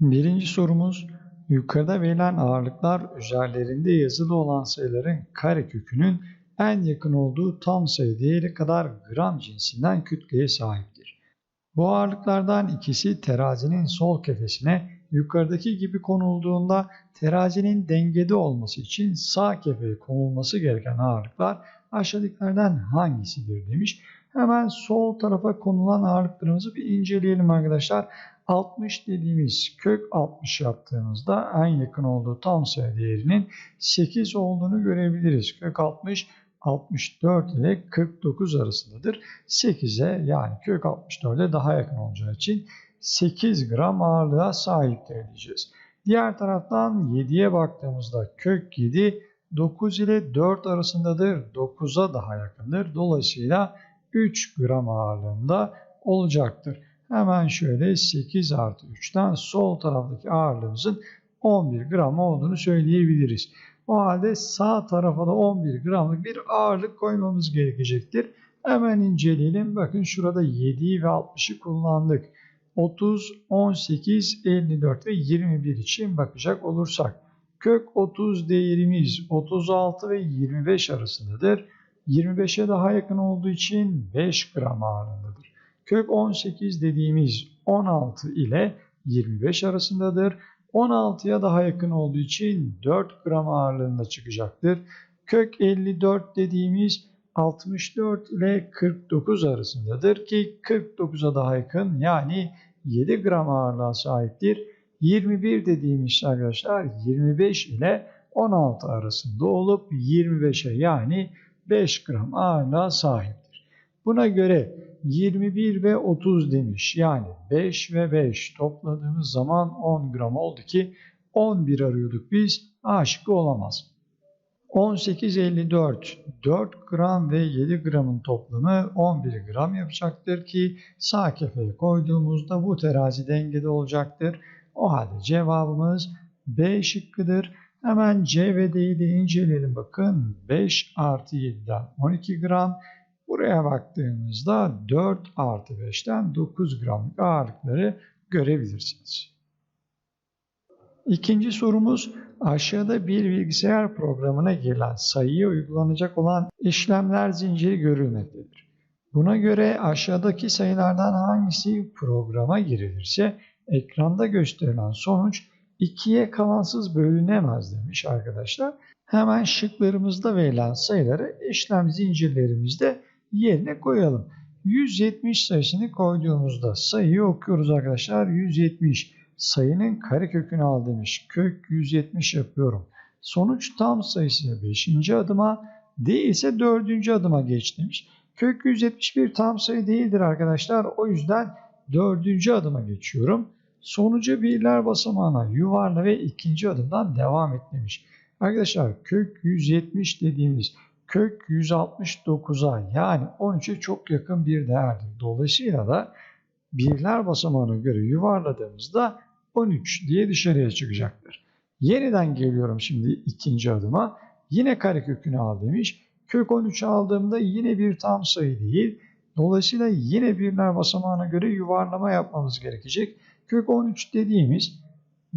Birinci sorumuz yukarıda verilen ağırlıklar üzerlerinde yazılı olan sayıların karekökünün en yakın olduğu tam sayı değeri kadar gram cinsinden kütleye sahiptir. Bu ağırlıklardan ikisi terazinin sol kefesine yukarıdaki gibi konulduğunda terazinin dengede olması için sağ kefeye konulması gereken ağırlıklar aşağıdakilerden hangisidir demiş. Hemen sol tarafa konulan ağırlıklarımızı bir inceleyelim arkadaşlar. 60 dediğimiz kök 60 yaptığımızda en yakın olduğu tam sayı değerinin 8 olduğunu görebiliriz. Kök 60 64 ile 49 arasındadır. 8'e yani kök 64'e daha yakın olacağı için 8 gram ağırlığa sahiptir diyeceğiz. Diğer taraftan 7'ye baktığımızda kök 7 9 ile 4 arasındadır. 9'a daha yakındır. Dolayısıyla 3 gram ağırlığında olacaktır. Hemen şöyle 8 artı 3'ten sol taraftaki ağırlığımızın 11 gram olduğunu söyleyebiliriz. O halde sağ tarafa da 11 gramlık bir ağırlık koymamız gerekecektir. Hemen inceleyelim. Bakın şurada 7'yi ve 60'ı kullandık. 30, 18, 54 ve 21 için bakacak olursak. Kök 30 değerimiz 36 ve 25 arasındadır. 25'e daha yakın olduğu için 5 gram ağırlığındadır. Kök 18 dediğimiz 16 ile 25 arasındadır. 16'ya daha yakın olduğu için 4 gram ağırlığında çıkacaktır. Kök 54 dediğimiz 64 ile 49 arasındadır ki 49'a daha yakın yani 7 gram ağırlığa sahiptir. 21 dediğimiz arkadaşlar 25 ile 16 arasında olup 25'e yani 5 gram ağırlığa sahiptir. Buna göre 21 ve 30 demiş. Yani 5 ve 5 topladığımız zaman 10 gram oldu ki 11 arıyorduk biz. A şıkkı olamaz. 18.54 4 gram ve 7 gramın toplamı 11 gram yapacaktır ki sağ kefeye koyduğumuzda bu terazi dengede olacaktır. O halde cevabımız B şıkkıdır. Hemen C ve D'yi de inceleyelim bakın. 5 artı 7'den 12 gram. Buraya baktığımızda 4 artı 5'ten 9 gramlık ağırlıkları görebilirsiniz. İkinci sorumuz aşağıda bir bilgisayar programına girilen sayıya uygulanacak olan işlemler zinciri görülmektedir. Buna göre aşağıdaki sayılardan hangisi programa girilirse ekranda gösterilen sonuç 2'ye kalansız bölünemez demiş arkadaşlar. Hemen şıklarımızda verilen sayıları işlem zincirlerimizde yerine koyalım. 170 sayısını koyduğumuzda sayıyı okuyoruz arkadaşlar. 170 sayının karekökünü al demiş. Kök 170 yapıyorum. Sonuç tam sayısı 5. adıma değilse 4. adıma geç demiş. Kök 171 tam sayı değildir arkadaşlar. O yüzden 4. adıma geçiyorum. Sonucu birler basamağına yuvarla ve ikinci adımdan devam et demiş. Arkadaşlar kök 170 dediğimiz kök 169'a yani 13'e çok yakın bir değerdir. Dolayısıyla da birler basamağına göre yuvarladığımızda 13 diye dışarıya çıkacaktır. Yeniden geliyorum şimdi ikinci adıma. Yine karekökünü al demiş. Kök 13 aldığımda yine bir tam sayı değil. Dolayısıyla yine birler basamağına göre yuvarlama yapmamız gerekecek. Kök 13 dediğimiz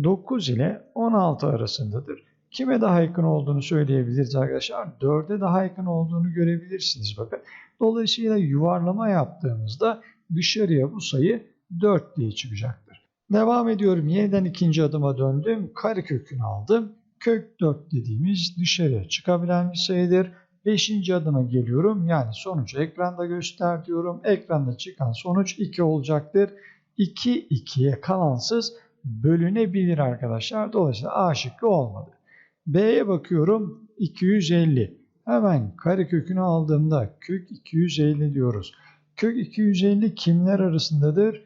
9 ile 16 arasındadır. Kime daha yakın olduğunu söyleyebiliriz arkadaşlar. 4'e daha yakın olduğunu görebilirsiniz bakın. Dolayısıyla yuvarlama yaptığımızda dışarıya bu sayı 4 diye çıkacaktır. Devam ediyorum. Yeniden ikinci adıma döndüm. Karekökünü aldım. Kök 4 dediğimiz dışarıya çıkabilen bir sayıdır. Beşinci adıma geliyorum. Yani sonucu ekranda göster diyorum. Ekranda çıkan sonuç 2 olacaktır. 2 2'ye kalansız bölünebilir arkadaşlar. Dolayısıyla A şıkkı olmadı. B'ye bakıyorum 250. Hemen karekökünü aldığımda kök 250 diyoruz. Kök 250 kimler arasındadır?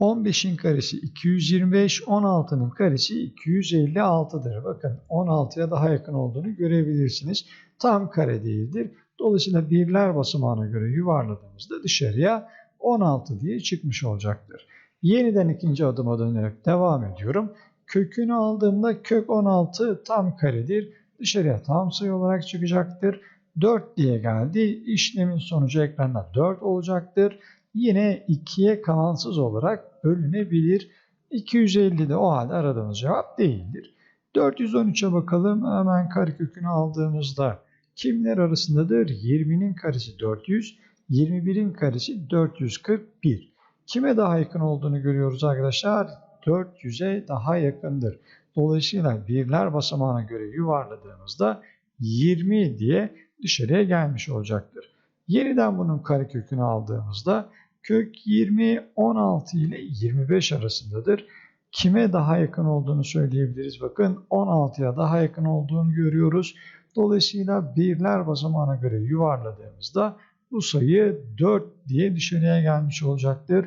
15'in karesi 225, 16'nın karesi 256'dır. Bakın 16'ya daha yakın olduğunu görebilirsiniz. Tam kare değildir. Dolayısıyla birler basamağına göre yuvarladığımızda dışarıya 16 diye çıkmış olacaktır. Yeniden ikinci adıma dönerek devam ediyorum. Kökünü aldığımda kök 16 tam karedir. Dışarıya tam sayı olarak çıkacaktır. 4 diye geldi. İşlemin sonucu ekranda 4 olacaktır. Yine 2'ye kalansız olarak bölünebilir. 250 de o halde aradığımız cevap değildir. 413'e bakalım. Hemen karekökünü aldığımızda kimler arasındadır? 20'nin karesi 400, 21'in karesi 441. Kime daha yakın olduğunu görüyoruz arkadaşlar. 400'e daha yakındır. Dolayısıyla birler basamağına göre yuvarladığımızda 20 diye dışarıya gelmiş olacaktır. Yeniden bunun karekökünü aldığımızda kök 20 16 ile 25 arasındadır. Kime daha yakın olduğunu söyleyebiliriz. Bakın 16'ya daha yakın olduğunu görüyoruz. Dolayısıyla birler basamağına göre yuvarladığımızda bu sayı 4 diye dışarıya gelmiş olacaktır.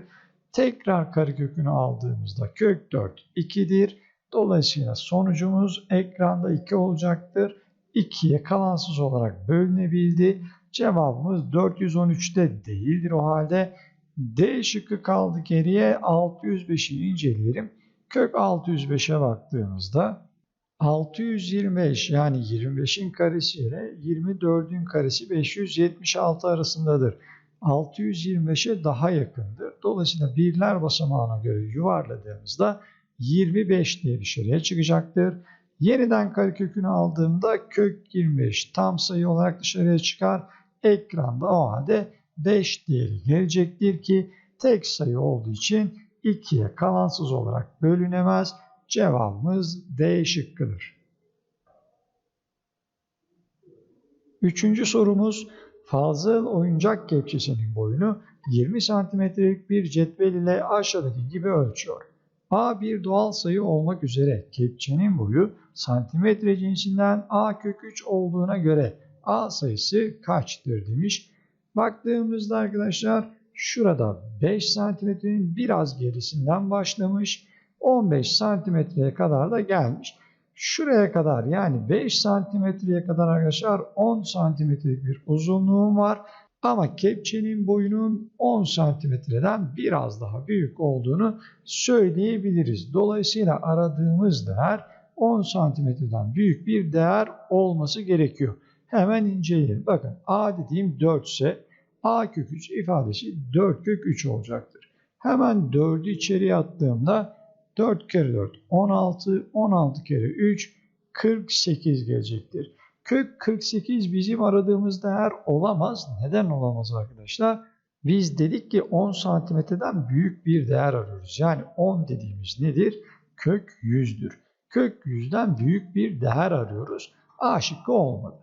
Tekrar karekökünü aldığımızda kök 4 2'dir. Dolayısıyla sonucumuz ekranda 2 olacaktır. 2'ye kalansız olarak bölünebildi. Cevabımız 413'te değildir o halde. D şıkkı kaldı geriye 605'i inceleyelim. Kök 605'e baktığımızda 625 yani 25'in karesi ile 24'ün karesi 576 arasındadır. 625'e daha yakındır. Dolayısıyla birler basamağına göre yuvarladığımızda 25 diye dışarıya çıkacaktır. Yeniden karekökünü aldığımda kök 25 tam sayı olarak dışarıya çıkar. Ekranda o halde 5 değeri gelecektir ki tek sayı olduğu için 2'ye kalansız olarak bölünemez. Cevabımız D şıkkıdır. Üçüncü sorumuz fazıl oyuncak kepçesinin boyunu 20 santimetrelik bir cetvel ile aşağıdaki gibi ölçüyor. A bir doğal sayı olmak üzere kepçenin boyu santimetre cinsinden A kök 3 olduğuna göre A sayısı kaçtır demiş. Baktığımızda arkadaşlar şurada 5 santimetrenin biraz gerisinden başlamış. 15 santimetreye kadar da gelmiş. Şuraya kadar yani 5 santimetreye kadar arkadaşlar 10 santimetrelik bir uzunluğum var. Ama kepçenin boyunun 10 santimetreden biraz daha büyük olduğunu söyleyebiliriz. Dolayısıyla aradığımız değer 10 santimetreden büyük bir değer olması gerekiyor. Hemen inceleyelim. Bakın A dediğim 4 ise A kök 3 ifadesi 4 kök 3 olacaktır. Hemen 4'ü içeriye attığımda 4 kere 4 16, 16 kere 3 48 gelecektir. Kök 48 bizim aradığımız değer olamaz. Neden olamaz arkadaşlar? Biz dedik ki 10 santimetreden büyük bir değer arıyoruz. Yani 10 dediğimiz nedir? Kök 100'dür. Kök 100'den büyük bir değer arıyoruz. A şıkkı olmadı.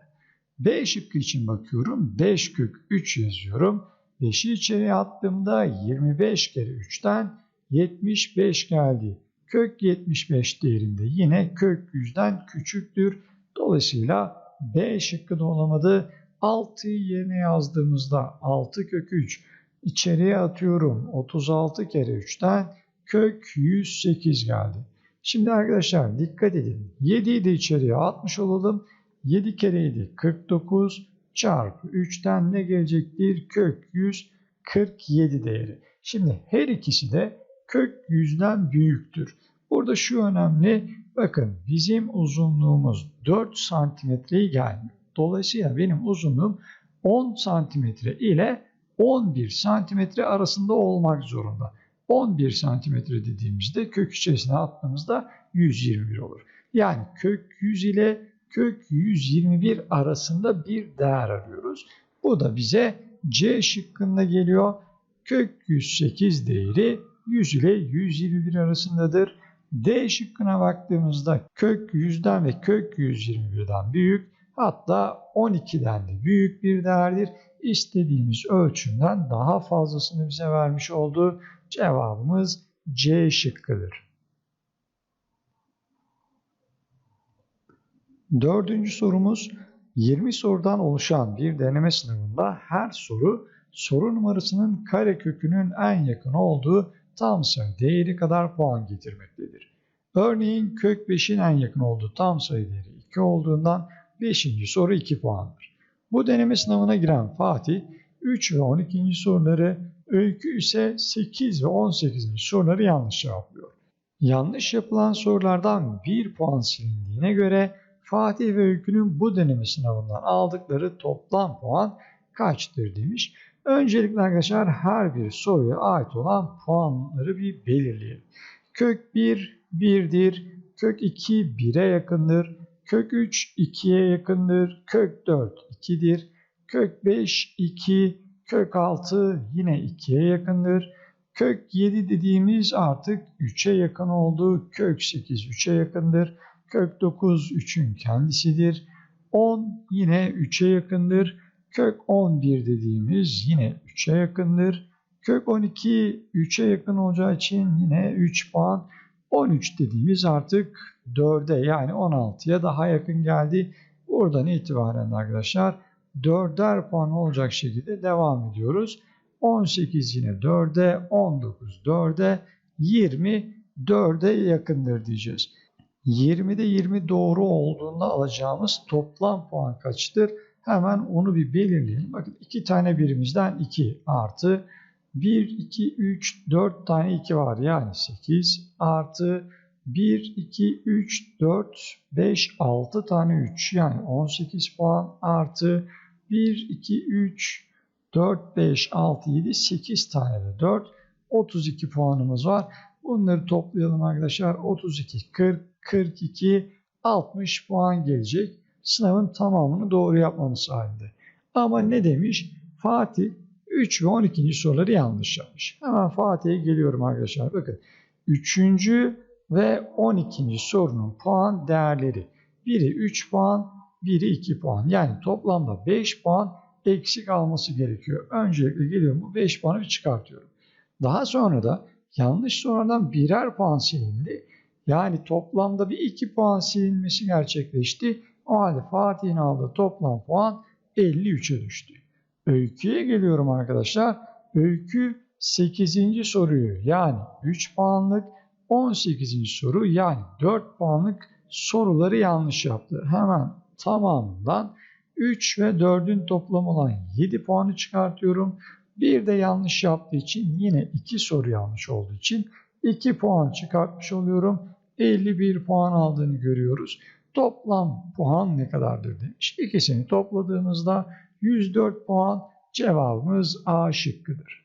B şıkkı için bakıyorum. 5 kök 3 yazıyorum. 5'i içeriye attığımda 25 kere 3'ten 75 geldi. Kök 75 değerinde yine kök 100'den küçüktür. Dolayısıyla B şıkkı da olamadı. 6'yı yerine yazdığımızda 6 kök 3 içeriye atıyorum. 36 kere 3'ten kök 108 geldi. Şimdi arkadaşlar dikkat edin. 7'yi de içeriye atmış olalım. 7 kere 7 49 çarpı 3'ten ne gelecektir? Kök 147 değeri. Şimdi her ikisi de kök 100'den büyüktür. Burada şu önemli. Bakın bizim uzunluğumuz 4 santimetreyi gelmiyor. Dolayısıyla benim uzunluğum 10 santimetre ile 11 santimetre arasında olmak zorunda. 11 santimetre dediğimizde kök içerisine attığımızda 121 olur. Yani kök 100 ile kök 121 arasında bir değer arıyoruz. Bu da bize C şıkkında geliyor. Kök 108 değeri 100 ile 121 arasındadır. D şıkkına baktığımızda kök 100'den ve kök 121'den büyük hatta 12'den de büyük bir değerdir. İstediğimiz ölçümden daha fazlasını bize vermiş oldu. Cevabımız C şıkkıdır. Dördüncü sorumuz 20 sorudan oluşan bir deneme sınavında her soru soru numarasının kare kökünün en yakın olduğu tam değeri kadar puan getirmektedir. Örneğin kök 5'in en yakın olduğu tam sayı değeri 2 olduğundan 5. soru 2 puandır. Bu deneme sınavına giren Fatih 3 ve 12. soruları, Öykü ise 8 ve 18. soruları yanlış cevaplıyor. Yanlış yapılan sorulardan 1 puan silindiğine göre Fatih ve Öykü'nün bu deneme sınavından aldıkları toplam puan kaçtır demiş. Öncelikle arkadaşlar her bir soruya ait olan puanları bir belirleyelim. Kök 1 1'dir. Kök 2 1'e yakındır. Kök 3 2'ye yakındır. Kök 4 2'dir. Kök 5 2, kök 6 yine 2'ye yakındır. Kök 7 dediğimiz artık 3'e yakın oldu. Kök 8 3'e yakındır. Kök 9 3'ün kendisidir. 10 yine 3'e yakındır. Kök 11 dediğimiz yine 3'e yakındır. Kök 12 3'e yakın olacağı için yine 3 puan. 13 dediğimiz artık 4'e yani 16'ya daha yakın geldi. Buradan itibaren arkadaşlar 4'er puan olacak şekilde devam ediyoruz. 18 yine 4'e, 19 4'e, 20 4'e yakındır diyeceğiz. 20'de 20 doğru olduğunda alacağımız toplam puan kaçtır? Hemen onu bir belirleyelim. Bakın iki tane birimizden 2 artı 1, 2, 3, 4 tane 2 var yani 8 artı 1, 2, 3, 4, 5, 6 tane 3 yani 18 puan artı 1, 2, 3, 4, 5, 6, 7, 8 tane de 4. 32 puanımız var. Bunları toplayalım arkadaşlar. 32, 40, 42, 60 puan gelecek. Sınavın tamamını doğru yapmamız halinde. Ama ne demiş? Fatih 3 ve 12. soruları yanlış yapmış. Hemen Fatih'e geliyorum arkadaşlar. Bakın 3. ve 12. sorunun puan değerleri. Biri 3 puan, biri 2 puan. Yani toplamda 5 puan eksik alması gerekiyor. Öncelikle geliyorum bu 5 puanı bir çıkartıyorum. Daha sonra da yanlış sorulardan birer puan silindi. Yani toplamda bir 2 puan silinmesi gerçekleşti. O halde Fatih'in aldığı toplam puan 53'e düştü. Öyküye geliyorum arkadaşlar. Öykü 8. soruyu yani 3 puanlık 18. soru yani 4 puanlık soruları yanlış yaptı. Hemen tamamından 3 ve 4'ün toplamı olan 7 puanı çıkartıyorum. Bir de yanlış yaptığı için yine 2 soru yanlış olduğu için 2 puan çıkartmış oluyorum. 51 puan aldığını görüyoruz. Toplam puan ne kadardır demiş. İkisini topladığımızda 104 puan cevabımız A şıkkıdır.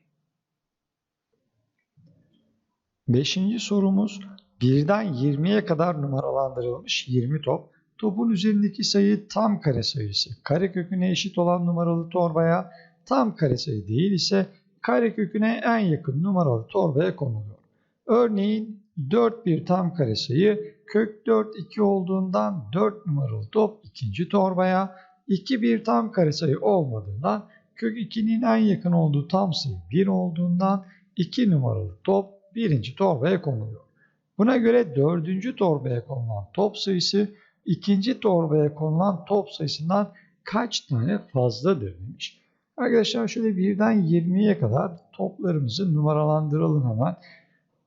Beşinci sorumuz birden 20'ye kadar numaralandırılmış 20 top. Topun üzerindeki sayı tam kare sayısı. Kare köküne eşit olan numaralı torbaya tam kare sayı değil ise kare köküne en yakın numaralı torbaya konuluyor. Örneğin 4 bir tam kare sayı kök 4 2 olduğundan 4 numaralı top ikinci torbaya 2 bir tam kare sayı olmadığından kök 2'nin en yakın olduğu tam sayı 1 olduğundan 2 numaralı top birinci torbaya konuluyor. Buna göre dördüncü torbaya konulan top sayısı ikinci torbaya konulan top sayısından kaç tane fazladır demiş. Arkadaşlar şöyle birden 20'ye kadar toplarımızı numaralandıralım hemen.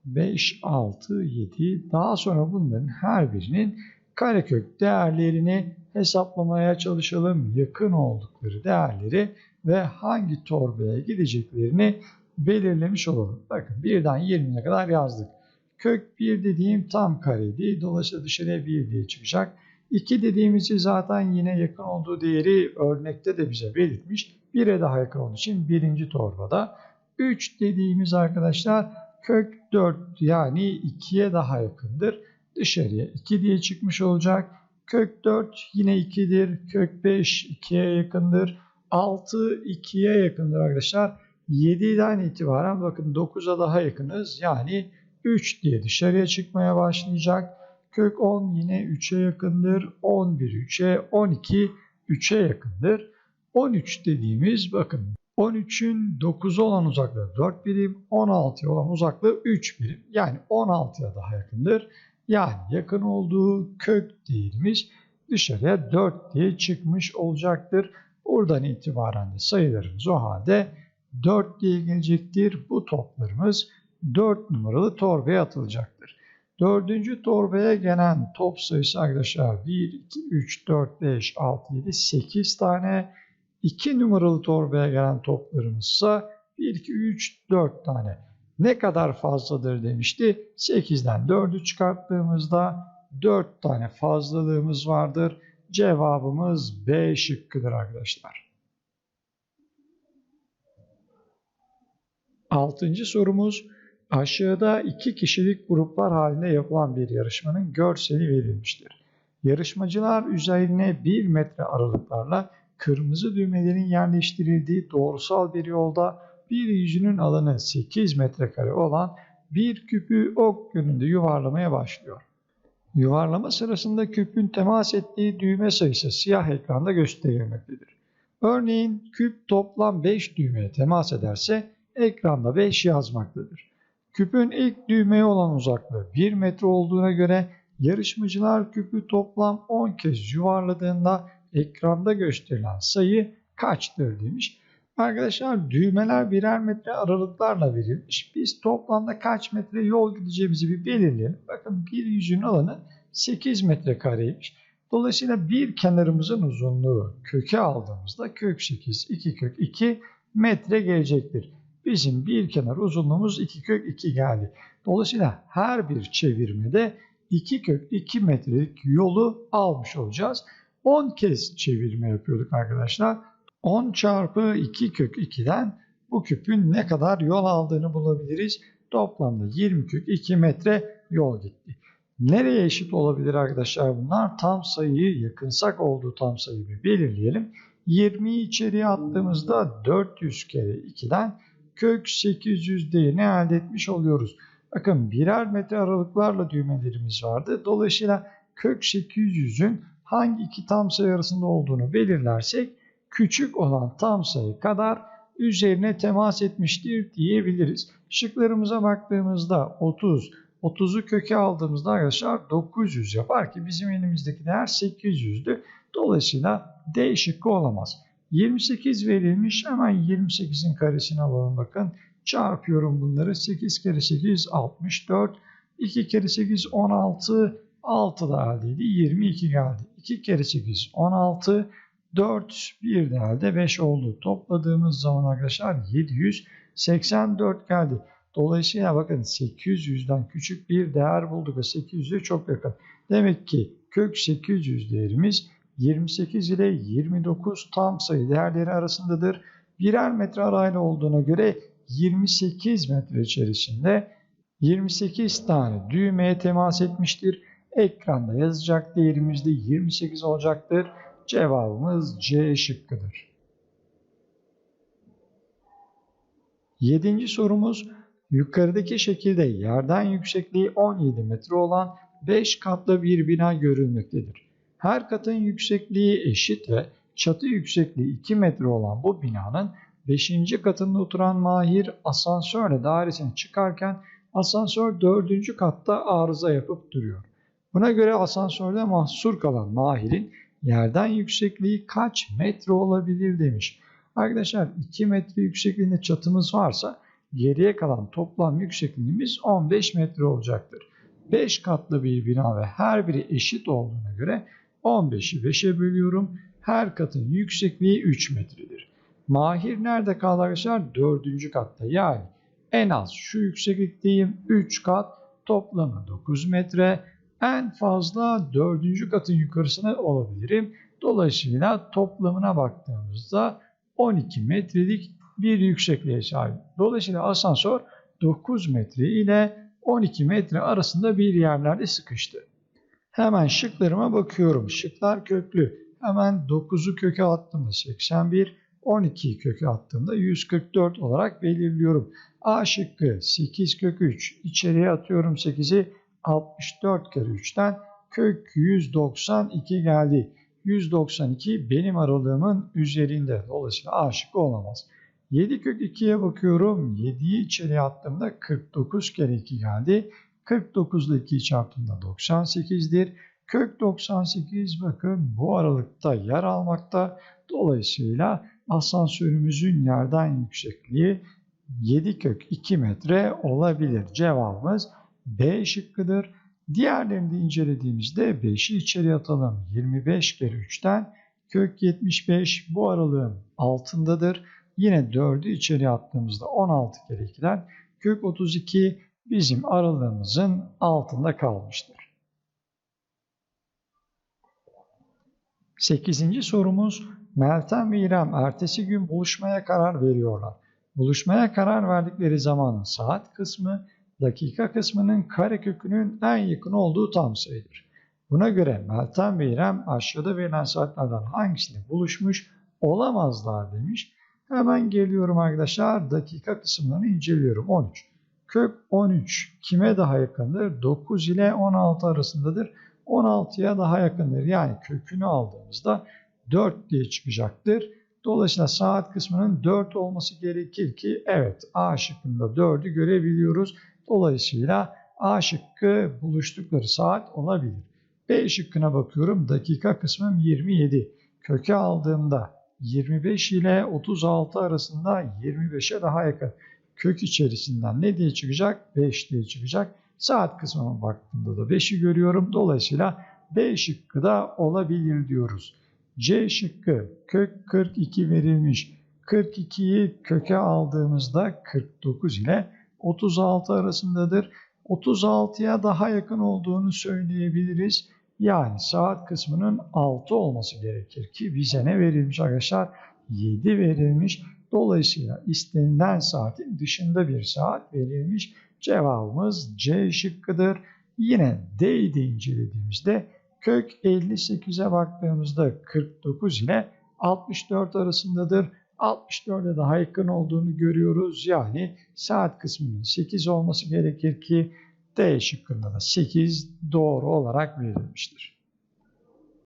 5, 6, 7 daha sonra bunların her birinin karekök değerlerini hesaplamaya çalışalım. Yakın oldukları değerleri ve hangi torbaya gideceklerini belirlemiş olalım. Bakın birden 20'ye kadar yazdık. Kök 1 dediğim tam kareydi. Dolayısıyla dışarıya 1 diye çıkacak. 2 dediğimizi zaten yine yakın olduğu değeri örnekte de bize belirtmiş. 1'e daha yakın olduğu için birinci torbada. 3 dediğimiz arkadaşlar kök 4 yani 2'ye daha yakındır. Dışarıya 2 diye çıkmış olacak. Kök 4 yine 2'dir. Kök 5 2'ye yakındır. 6 2'ye yakındır arkadaşlar. 7'den itibaren bakın 9'a daha yakınız. Yani 3 diye dışarıya çıkmaya başlayacak. Kök 10 yine 3'e yakındır. 11 3'e, 12 3'e yakındır. 13 dediğimiz bakın 13'ün 9'a olan uzaklığı 4 birim, 16'ya olan uzaklığı 3 birim. Yani 16'ya daha yakındır. Yani yakın olduğu kök değerimiz dışarıya 4 diye çıkmış olacaktır. Buradan itibaren de sayılarımız o halde 4 diye gelecektir. Bu toplarımız 4 numaralı torbaya atılacaktır. Dördüncü torbaya gelen top sayısı arkadaşlar 1, 2, 3, 4, 5, 6, 7, 8 tane. 2 numaralı torbaya gelen toplarımız ise 1, 2, 3, 4 tane. Ne kadar fazladır demişti. 8'den 4'ü çıkarttığımızda 4 tane fazlalığımız vardır. Cevabımız B şıkkıdır arkadaşlar. Altıncı sorumuz Aşağıda iki kişilik gruplar halinde yapılan bir yarışmanın görseli verilmiştir. Yarışmacılar üzerine 1 metre aralıklarla kırmızı düğmelerin yerleştirildiği doğrusal bir yolda bir yüzünün alanı 8 metrekare olan bir küpü ok yönünde yuvarlamaya başlıyor. Yuvarlama sırasında küpün temas ettiği düğme sayısı siyah ekranda gösterilmektedir. Örneğin küp toplam 5 düğmeye temas ederse ekranda 5 yazmaktadır. Küpün ilk düğmeye olan uzaklığı 1 metre olduğuna göre yarışmacılar küpü toplam 10 kez yuvarladığında ekranda gösterilen sayı kaçtır demiş. Arkadaşlar düğmeler birer metre aralıklarla verilmiş. Biz toplamda kaç metre yol gideceğimizi bir belirleyelim. Bakın bir yüzün alanı 8 metrekareymiş. Dolayısıyla bir kenarımızın uzunluğu köke aldığımızda kök 8, 2 kök 2 metre gelecektir. Bizim bir kenar uzunluğumuz 2 kök 2 geldi. Dolayısıyla her bir çevirmede 2 kök 2 metrelik yolu almış olacağız. 10 kez çevirme yapıyorduk arkadaşlar. 10 çarpı 2 kök 2'den bu küpün ne kadar yol aldığını bulabiliriz. Toplamda 20 kök 2 metre yol gitti. Nereye eşit olabilir arkadaşlar bunlar? Tam sayıyı yakınsak olduğu tam sayıyı belirleyelim. 20'yi içeriye attığımızda 400 kere 2'den kök 800 değerini elde etmiş oluyoruz. Bakın birer metre aralıklarla düğmelerimiz vardı. Dolayısıyla kök 800'ün hangi iki tam sayı arasında olduğunu belirlersek küçük olan tam sayı kadar üzerine temas etmiştir diyebiliriz. Şıklarımıza baktığımızda 30, 30'u köke aldığımızda arkadaşlar 900 yapar ki bizim elimizdeki değer 800'dü. Dolayısıyla D şıkkı olamaz. 28 verilmiş hemen 28'in karesini alalım bakın. Çarpıyorum bunları 8 kere 8 64 2 kere 8 16 6 da eldeydi 22 geldi. 2 kere 8 16 4 bir de elde 5 oldu. Topladığımız zaman arkadaşlar 784 geldi. Dolayısıyla bakın 800'den küçük bir değer bulduk ve 800'e çok yakın. Demek ki kök 800 değerimiz 28 ile 29 tam sayı değerleri arasındadır. Birer metre arayla olduğuna göre 28 metre içerisinde 28 tane düğmeye temas etmiştir. Ekranda yazacak değerimiz de 28 olacaktır. Cevabımız C şıkkıdır. Yedinci sorumuz yukarıdaki şekilde yerden yüksekliği 17 metre olan 5 katlı bir bina görülmektedir. Her katın yüksekliği eşit ve çatı yüksekliği 2 metre olan bu binanın 5. katında oturan Mahir asansörle dairesine çıkarken asansör 4. katta arıza yapıp duruyor. Buna göre asansörde mahsur kalan Mahir'in yerden yüksekliği kaç metre olabilir demiş. Arkadaşlar 2 metre yüksekliğinde çatımız varsa geriye kalan toplam yüksekliğimiz 15 metre olacaktır. 5 katlı bir bina ve her biri eşit olduğuna göre 15'i 5'e bölüyorum. Her katın yüksekliği 3 metredir. Mahir nerede kaldı arkadaşlar? 4. katta yani en az şu yükseklikteyim 3 kat toplamı 9 metre. En fazla 4. katın yukarısına olabilirim. Dolayısıyla toplamına baktığımızda 12 metrelik bir yüksekliğe sahip. Dolayısıyla asansör 9 metre ile 12 metre arasında bir yerlerde sıkıştı. Hemen şıklarıma bakıyorum. Şıklar köklü. Hemen 9'u köke attığımda 81, 12'yi köke attığımda 144 olarak belirliyorum. A şıkkı 8 kök 3. İçeriye atıyorum 8'i 64 kere 3'ten kök 192 geldi. 192 benim aralığımın üzerinde. Dolayısıyla A şıkkı olamaz. 7 kök 2'ye bakıyorum. 7'yi içeriye attığımda 49 kere 2 geldi. 49 ile 2'yi çarptığımda 98'dir. Kök 98 bakın bu aralıkta yer almakta. Dolayısıyla asansörümüzün yerden yüksekliği 7 kök 2 metre olabilir. Cevabımız B şıkkıdır. Diğerlerini de incelediğimizde 5'i içeri atalım. 25 kere 3'ten kök 75 bu aralığın altındadır. Yine 4'ü içeri attığımızda 16 kere 2'den kök 32 bizim aralığımızın altında kalmıştır. 8. sorumuz Meltem ve İrem ertesi gün buluşmaya karar veriyorlar. Buluşmaya karar verdikleri zamanın saat kısmı, dakika kısmının karekökünün en yakın olduğu tam sayıdır. Buna göre Meltem ve İrem aşağıda verilen saatlerden hangisinde buluşmuş olamazlar demiş. Hemen geliyorum arkadaşlar. Dakika kısımlarını inceliyorum. 13. Kök 13 kime daha yakındır? 9 ile 16 arasındadır. 16'ya daha yakındır. Yani kökünü aldığımızda 4 diye çıkacaktır. Dolayısıyla saat kısmının 4 olması gerekir ki evet A şıkkında 4'ü görebiliyoruz. Dolayısıyla A şıkkı buluştukları saat olabilir. B şıkkına bakıyorum. Dakika kısmım 27. Köke aldığımda 25 ile 36 arasında 25'e daha yakın. Kök içerisinden ne diye çıkacak? 5 diye çıkacak. Saat kısmına baktığımda da 5'i görüyorum. Dolayısıyla B şıkkı da olabilir diyoruz. C şıkkı kök 42 verilmiş. 42'yi köke aldığımızda 49 ile 36 arasındadır. 36'ya daha yakın olduğunu söyleyebiliriz. Yani saat kısmının 6 olması gerekir ki bize ne verilmiş arkadaşlar? 7 verilmiş. Dolayısıyla istenilen saatin dışında bir saat verilmiş. Cevabımız C şıkkıdır. Yine D'yi de incelediğimizde kök 58'e baktığımızda 49 ile 64 arasındadır. 64'e daha yakın olduğunu görüyoruz. Yani saat kısmının 8 olması gerekir ki D şıkkında da 8 doğru olarak verilmiştir.